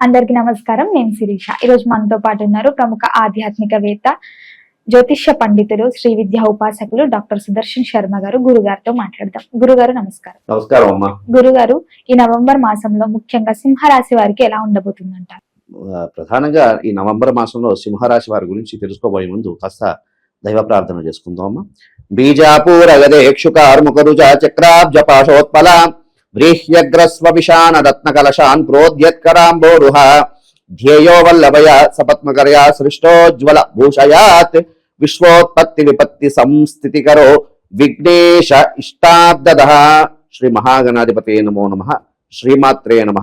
అందరికీ నమస్కారం. నేను శిరీష. ఈరోజు మనతో పాటు ఉన్నారు ప్రముఖ ఆధ్యాత్మికవేత్త జ్యోతిష్య పండితులు శ్రీ విద్యా ఉపాసకులు డాక్టర్ సుదర్శన్ శర్మ గారు గురుగారితో మాట్లాడదాం. గురుగారు నమస్కారం. నమస్కారం అమ్మా. గురుగారు ఈ నవంబర్ మాసంలో ముఖ్యంగా సింహరాశి వారికి ఎలా ఉండబోతుందంటారు? ఆ, ప్రధానంగా ఈ నవంబర్ మాసంలో సింహరాశి వారి గురించి తెలుసుకోబోయే ముందు కాస్త దైవ ప్రార్థన చేసుకుందాం అమ్మా. బీజాపూర గదేక్షుకార్ముకరుజ చక్రాబ్జ పాశోత్పల వ్రీహ్యగ్రస్వ విషాన రత్న కలశాన్ ధ్యేయో వల్లభయ సపత్మకరయా సృష్టోజ్వల భూషయాత్ విశ్వోత్పత్తి విపత్తి సంస్థితికరో విఘ్నేశ ఇష్టాబ్దద శ్రీ మహాగణాధిపతే నమో నమ శ్రీమాత్రే నమ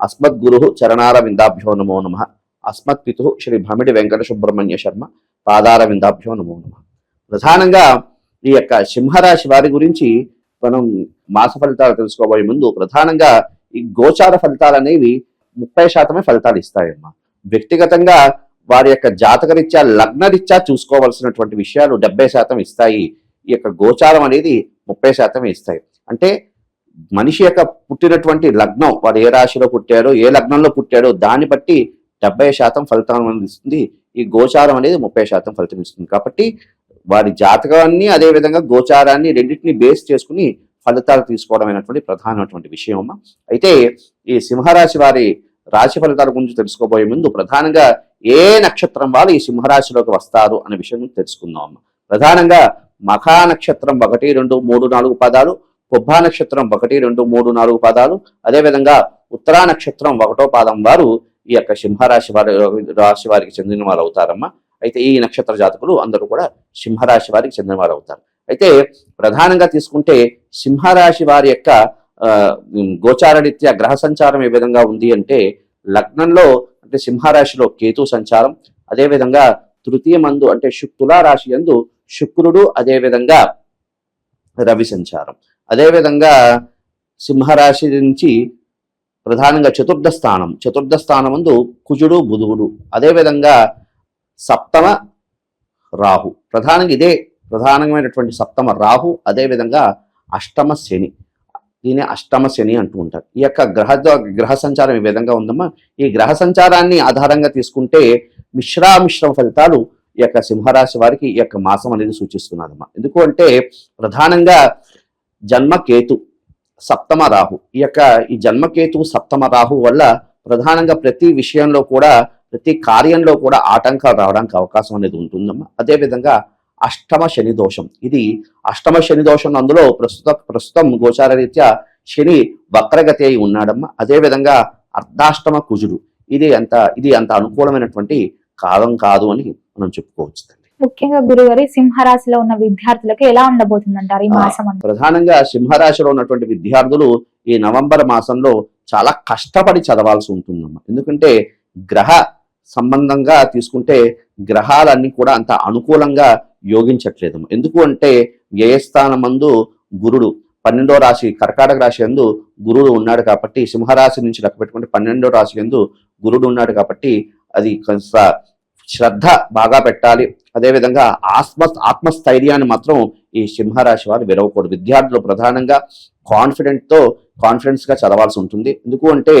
అస్మద్గురు చరణారవిందాభ్యో నమో నమ అస్మత్పితు శ్రీ భమిడి వెంకట సుబ్రహ్మణ్య శర్మ పాదారవిందాభ్యో నమో నమ ప్రధానంగా ఈ యొక్క సింహరాశి వారి గురించి మనం మాస ఫలితాలు తెలుసుకోబోయే ముందు ప్రధానంగా ఈ గోచార ఫలితాలు అనేవి ముప్పై శాతమే ఫలితాలు ఇస్తాయమ్మా. వ్యక్తిగతంగా వారి యొక్క జాతకరీత్యా లగ్నరీత్యా చూసుకోవాల్సినటువంటి విషయాలు డెబ్బై శాతం ఇస్తాయి. ఈ యొక్క గోచారం అనేది ముప్పై శాతమే ఇస్తాయి. అంటే మనిషి యొక్క పుట్టినటువంటి లగ్నం వారు ఏ రాశిలో పుట్టారో ఏ లగ్నంలో పుట్టారో దాన్ని బట్టి డెబ్బై శాతం ఫలితం ఇస్తుంది ఈ గోచారం అనేది ముప్పై శాతం ఫలితం ఇస్తుంది. కాబట్టి వారి జాతకాన్ని అదే విధంగా గోచారాన్ని రెండింటిని బేస్ చేసుకుని ఫలితాలు తీసుకోవడం అయినటువంటి ప్రధానమైనటువంటి విషయం అమ్మ. అయితే ఈ సింహరాశి వారి రాశి ఫలితాల గురించి తెలుసుకోబోయే ముందు ప్రధానంగా ఏ నక్షత్రం వాళ్ళు ఈ సింహరాశిలోకి వస్తారు అనే విషయం తెలుసుకుందాం అమ్మ. ప్రధానంగా మఖా నక్షత్రం ఒకటి రెండు మూడు నాలుగు పదాలు పుబ్బా నక్షత్రం ఒకటి రెండు మూడు నాలుగు పదాలు అదేవిధంగా ఉత్తరా నక్షత్రం ఒకటో పాదం వారు ఈ యొక్క సింహరాశి వారి రాశి వారికి చెందిన వారు అవుతారమ్మా. అయితే ఈ నక్షత్ర జాతకులు అందరూ కూడా సింహరాశి వారికి చెందినవారు అవుతారు అయితే ప్రధానంగా తీసుకుంటే సింహరాశి వారి యొక్క గోచారరీత్యా గ్రహ సంచారం ఏ విధంగా ఉంది అంటే లగ్నంలో అంటే సింహరాశిలో కేతు సంచారం అదేవిధంగా తృతీయ మందు అంటే శుక్తుల రాశి యందు శుక్రుడు అదేవిధంగా రవి సంచారం. అదేవిధంగా సింహరాశి నుంచి ప్రధానంగా చతుర్థ స్థానం చతుర్థ స్థానం కుజుడు బుధువుడు అదేవిధంగా సప్తమ రాహు. ప్రధానంగా ఇదే ప్రధానమైనటువంటి సప్తమ రాహు అదేవిధంగా అష్టమ శని. దీని అష్టమ శని అంటూ ఉంటారు. ఈ యొక్క గ్రహ గ్రహ సంచారం ఈ విధంగా ఉందమ్మా. ఈ గ్రహ సంచారాన్ని ఆధారంగా తీసుకుంటే మిశ్రామిశ్రమ ఫలితాలు ఈ యొక్క సింహరాశి వారికి ఈ యొక్క మాసం అనేది సూచిస్తున్నదమ్మా. ఎందుకు అంటే ప్రధానంగా జన్మకేతు సప్తమ రాహు. ఈ యొక్క ఈ జన్మకేతు సప్తమ రాహు వల్ల ప్రధానంగా ప్రతి విషయంలో కూడా ప్రతి కార్యంలో కూడా ఆటంకాలు రావడానికి అవకాశం అనేది ఉంటుందమ్మా. అదేవిధంగా అష్టమ శని దోషం. ఇది అష్టమ శని దోషం అందులో ప్రస్తుత ప్రస్తుతం గోచార రీత్యా శని వక్రగతి అయి ఉన్నాడమ్మా. అదేవిధంగా అర్ధాష్టమ కుజుడు. ఇది అంత ఇది అంత అనుకూలమైనటువంటి కాలం కాదు అని మనం చెప్పుకోవచ్చు ముఖ్యంగా గురుగారు సింహరాశిలో ఉన్న విద్యార్థులకు ఎలా ఉండబోతుందంటారు ఈ మాసం ప్రధానంగా సింహరాశిలో ఉన్నటువంటి విద్యార్థులు ఈ నవంబర్ మాసంలో చాలా కష్టపడి చదవాల్సి ఉంటుందమ్మా. ఎందుకంటే గ్రహ సంబంధంగా తీసుకుంటే గ్రహాలన్నీ కూడా అంత అనుకూలంగా యోగించట్లేదు. ఎందుకు అంటే వ్యయస్థానమందు గురుడు పన్నెండో రాశి కర్కాటక రాశి ఎందు గురుడు ఉన్నాడు కాబట్టి సింహరాశి నుంచి లెక్క పెట్టుకుంటే పన్నెండో రాశి ఎందు గురుడు ఉన్నాడు కాబట్టి అది కొంత శ్రద్ధ బాగా పెట్టాలి. అదేవిధంగా ఆత్మ ఆత్మస్థైర్యాన్ని మాత్రం ఈ సింహరాశి వారు విరవకూడదు. విద్యార్థులు ప్రధానంగా కాన్ఫిడెంట్తో కాన్ఫిడెన్స్గా చదవాల్సి ఉంటుంది. ఎందుకు అంటే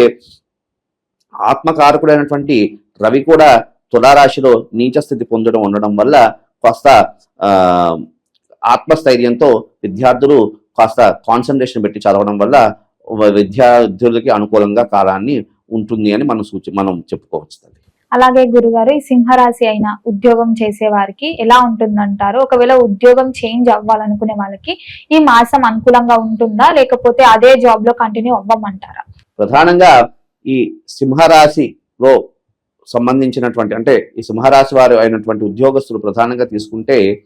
ఆత్మకారకుడైనటువంటి రవి కూడా తులారాశిలో నీచ స్థితి పొందడం ఉండడం వల్ల కాస్త ఆ ఆత్మస్థైర్యంతో విద్యార్థులు కాస్త కాన్సన్ట్రేషన్ పెట్టి చదవడం వల్ల విద్యార్థులకి అనుకూలంగా కాలాన్ని ఉంటుంది అని మనం సూచి మనం చెప్పుకోవచ్చు. అలాగే గురుగారు ఈ సింహరాశి అయిన ఉద్యోగం చేసే వారికి ఎలా ఉంటుందంటారు? ఒకవేళ ఉద్యోగం చేంజ్ అవ్వాలనుకునే వాళ్ళకి ఈ మాసం అనుకూలంగా ఉంటుందా? లేకపోతే అదే జాబ్లో కంటిన్యూ అవ్వమంటారా? ప్రధానంగా ఈ సింహరాశిలో సంబంధించినటువంటి అంటే ఈ సింహరాశి వారు అయినటువంటి ఉద్యోగస్తులు ప్రధానంగా తీసుకుంటే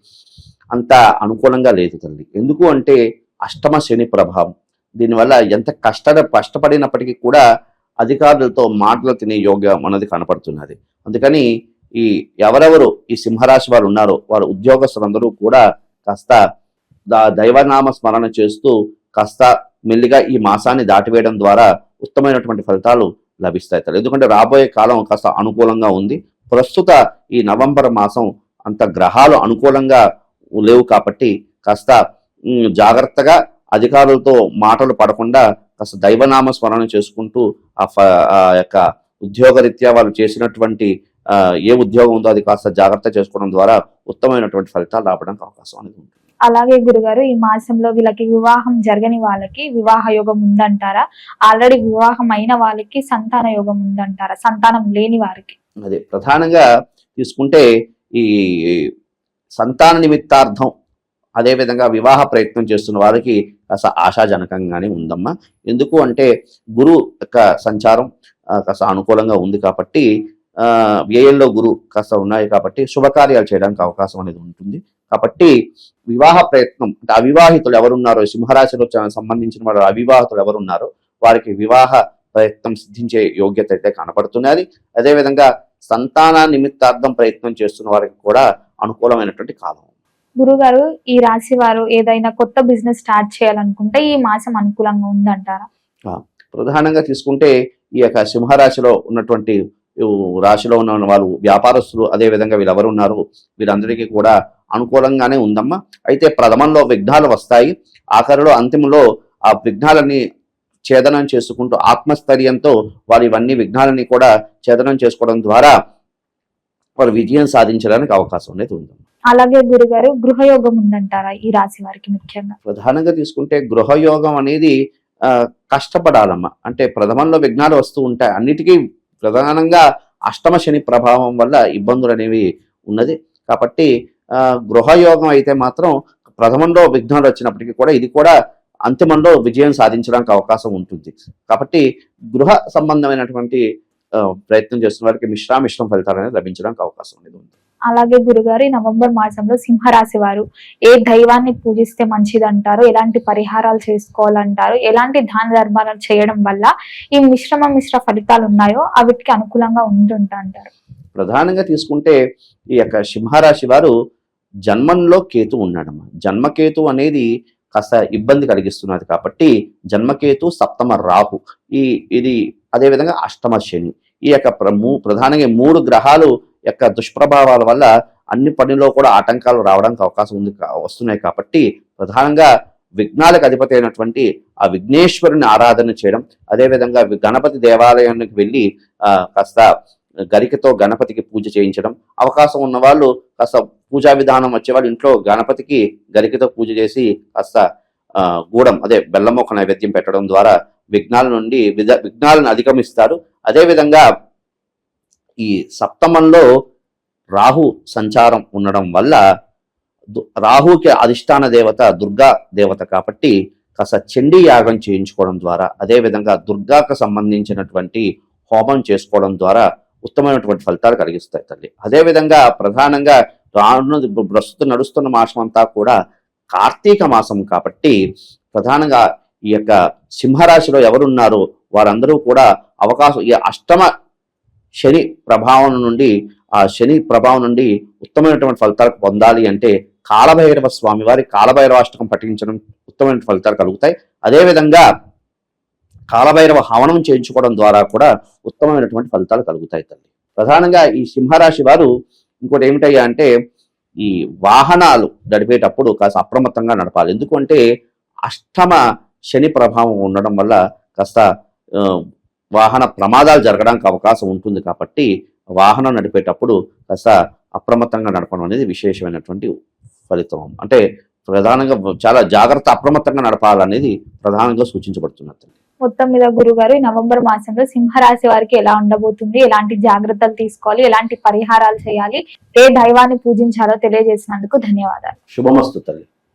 అంత అనుకూలంగా లేదు తల్లి. ఎందుకు అంటే అష్టమ శని ప్రభావం. దీనివల్ల ఎంత కష్ట కష్టపడినప్పటికీ కూడా అధికారులతో మాటలు తినే యోగ్యం అన్నది కనపడుతున్నది. అందుకని ఈ ఎవరెవరు ఈ సింహరాశి వారు ఉన్నారో వారు ఉద్యోగస్తులందరూ కూడా కాస్త దా- దైవనామ స్మరణ చేస్తూ కాస్త మెల్లిగా ఈ మాసాన్ని దాటివేయడం ద్వారా ఉత్తమైనటువంటి ఫలితాలు లభిస్తాయి తల్లి. ఎందుకంటే రాబోయే కాలం కాస్త అనుకూలంగా ఉంది ప్రస్తుత ఈ నవంబర్ మాసం అంత గ్రహాలు అనుకూలంగా లేవు కాబట్టి కాస్త జాగ్రత్తగా అధికారులతో మాటలు పడకుండా కాస్త దైవనామ స్మరణ చేసుకుంటూ ఆ ఫ- ఆ యొక్క ఉద్యోగరీత్యా వాళ్ళు చేసినటువంటి ఏ ఉద్యోగం ఉందో అది కాస్త జాగ్రత్త చేసుకోవడం ద్వారా ఉత్తమమైనటువంటి ఫలితాలు రావడానికి అవకాశం అనేది ఉంటుంది అలాగే గురుగారు ఈ మాసంలో వీళ్ళకి వివాహం జరగని వాళ్ళకి వివాహ యోగం ఉందంటారా? ఆల్రెడీ వివాహం అయిన వాళ్ళకి సంతాన యోగం ఉందంటారా? సంతానం లేని వారికి. అదే ప్రధానంగా తీసుకుంటే ఈ సంతాన నిమిత్తార్థం అదేవిధంగా వివాహ ప్రయత్నం చేస్తున్న వారికి కాస్త ఆశాజనకంగానే ఉందమ్మా. ఎందుకు అంటే గురు యొక్క సంచారం కాస్త అనుకూలంగా ఉంది కాబట్టి వ్యయంలో గురు కాస్త ఉన్నాయి కాబట్టి శుభకార్యాలు చేయడానికి అవకాశం అనేది ఉంటుంది. కాబట్టి వివాహ ప్రయత్నం అంటే అవివాహితులు ఎవరున్నారో సింహరాశిలో సంబంధించిన వారు అవివాహితులు ఎవరున్నారో వారికి వివాహ ప్రయత్నం సిద్ధించే యోగ్యత అయితే కనపడుతున్నది అదేవిధంగా సంతాన నిమిత్తార్థం ప్రయత్నం చేస్తున్న వారికి కూడా అనుకూలమైనటువంటి కాలం. గురుగారు ఈ రాశి వారు ఏదైనా కొత్త బిజినెస్ స్టార్ట్ చేయాలనుకుంటే ఈ మాసం అనుకూలంగా ఉందంటారా? ప్రధానంగా తీసుకుంటే ఈ యొక్క సింహరాశిలో ఉన్నటువంటి రాశిలో ఉన్న వాళ్ళు వ్యాపారస్తులు అదే విధంగా వీళ్ళు ఎవరు ఉన్నారు వీరందరికీ కూడా అనుకూలంగానే ఉందమ్మా. అయితే ప్రథమంలో విఘ్నాలు వస్తాయి. ఆఖరిలో అంతిమంలో ఆ విఘ్నాలని ఛేదనం చేసుకుంటూ ఆత్మస్థైర్యంతో వారు ఇవన్నీ విఘ్నాలని కూడా ఛేదనం చేసుకోవడం ద్వారా వారు విజయం సాధించడానికి అవకాశం అనేది ఉంది. అలాగే గురుగారు గృహయోగం ఉందంటారా ఈ రాశి వారికి ముఖ్యంగా? ప్రధానంగా తీసుకుంటే గృహయోగం అనేది కష్టపడాలమ్మా. అంటే ప్రథమంలో విఘ్నాలు వస్తూ ఉంటాయి. అన్నిటికీ ప్రధానంగా అష్టమ శని ప్రభావం వల్ల ఇబ్బందులు అనేవి ఉన్నది. కాబట్టి గృహయోగం అయితే మాత్రం ప్రథమంలో విఘ్నాలు వచ్చినప్పటికీ కూడా ఇది కూడా అంతిమంలో విజయం సాధించడానికి అవకాశం ఉంటుంది. కాబట్టి గృహ సంబంధమైనటువంటి ప్రయత్నం చేస్తున్న వారికి మిశ్రామిశ్రం ఫలితాలు అనేది లభించడానికి అవకాశం అనేది ఉంది. అలాగే గురుగారు నవంబర్ మాసంలో సింహరాశి వారు ఏ దైవాన్ని పూజిస్తే మంచిది అంటారు ఎలాంటి పరిహారాలు చేసుకోవాలంటారు? ఎలాంటి దాన ధర్మాలు చేయడం వల్ల ఈ మిశ్రమ మిశ్ర ఫలితాలు ఉన్నాయో అవిటికి అనుకూలంగా ఉంటుంటా అంటారు ప్రధానంగా తీసుకుంటే ఈ యొక్క సింహరాశి వారు జన్మంలో కేతు ఉన్నాడమ్మా. జన్మకేతు అనేది కాస్త ఇబ్బంది కలిగిస్తున్నది కాబట్టి జన్మకేతు సప్తమ రాహు. ఈ ఇది అదేవిధంగా అష్టమ శని. ఈ యొక్క ప్ర- మూ- ప్రధానంగా మూడు గ్రహాలు యొక్క దుష్ప్రభావాల వల్ల అన్ని పనిలో కూడా ఆటంకాలు రావడానికి అవకాశం ఉంది కా- వస్తున్నాయి కాబట్టి ప్రధానంగా విఘ్నాలకు అధిపతి అయినటువంటి ఆ విఘ్నేశ్వరుని ఆరాధన చేయడం. అదేవిధంగా గణపతి దేవాలయానికి వెళ్ళి ఆ, కాస్త గరికతో గణపతికి పూజ చేయించడం. అవకాశం ఉన్న వాళ్ళు కాస్త పూజా విధానం వచ్చేవాళ్ళు ఇంట్లో గణపతికి గరికతో పూజ చేసి కాస్త గూడం అదే బెల్లమొక్క ఒక నైవేద్యం పెట్టడం ద్వారా విఘ్నాల నుండి విధ విఘ్నాలను అధిగమిస్తారు. అదేవిధంగా ఈ సప్తమంలో రాహు సంచారం ఉండడం వల్ల దు- రాహుకి అధిష్టాన దేవత దుర్గా దేవత కాబట్టి కాస్త చండీ యాగం చేయించుకోవడం ద్వారా అదేవిధంగా దుర్గాకు సంబంధించినటువంటి హోమం చేసుకోవడం ద్వారా ఉత్తమమైనటువంటి ఫలితాలు కలిగిస్తాయి తల్లి. అదేవిధంగా ప్రధానంగా రాను ప్రస్తుతం నడుస్తున్న మాసం అంతా కూడా కార్తీక మాసం కాబట్టి ప్రధానంగా ఈ యొక్క సింహరాశిలో ఎవరున్నారో వారందరూ కూడా అవకాశం ఈ అష్టమ శని ప్రభావం నుండి ఆ శని ప్రభావం నుండి ఉత్తమమైనటువంటి ఫలితాలు పొందాలి అంటే కాలభైరవ స్వామి వారి కాలభైరవాష్టకం పఠించడం ఉత్తమమైన ఫలితాలు కలుగుతాయి. అదేవిధంగా కాలభైరవ హవనం చేయించుకోవడం ద్వారా కూడా ఉత్తమమైనటువంటి ఫలితాలు కలుగుతాయి తల్లి. ప్రధానంగా ఈ సింహరాశి వారు ఇంకోటి ఏమిటయ్యా అంటే ఈ వాహనాలు నడిపేటప్పుడు కాస్త అప్రమత్తంగా నడపాలి. ఎందుకంటే అష్టమ శని ప్రభావం ఉండడం వల్ల కాస్త వాహన ప్రమాదాలు జరగడానికి అవకాశం ఉంటుంది కాబట్టి వాహనం నడిపేటప్పుడు కాస్త అప్రమత్తంగా నడపడం అనేది విశేషమైనటువంటి ఫలితం. అంటే ప్రధానంగా చాలా జాగ్రత్త అప్రమత్తంగా నడపాలనేది ప్రధానంగా సూచించబడుతున్నది. మొత్తం మీద గురుగారు ఈ నవంబర్ మాసంలో సింహరాశి వారికి ఎలా ఉండబోతుంది? ఎలాంటి జాగ్రత్తలు తీసుకోవాలి? ఎలాంటి పరిహారాలు చేయాలి? ఏ దైవాన్ని పూజించాలో తెలియజేసినందుకు ధన్యవాదాలు. శుభమస్తు తల్లి.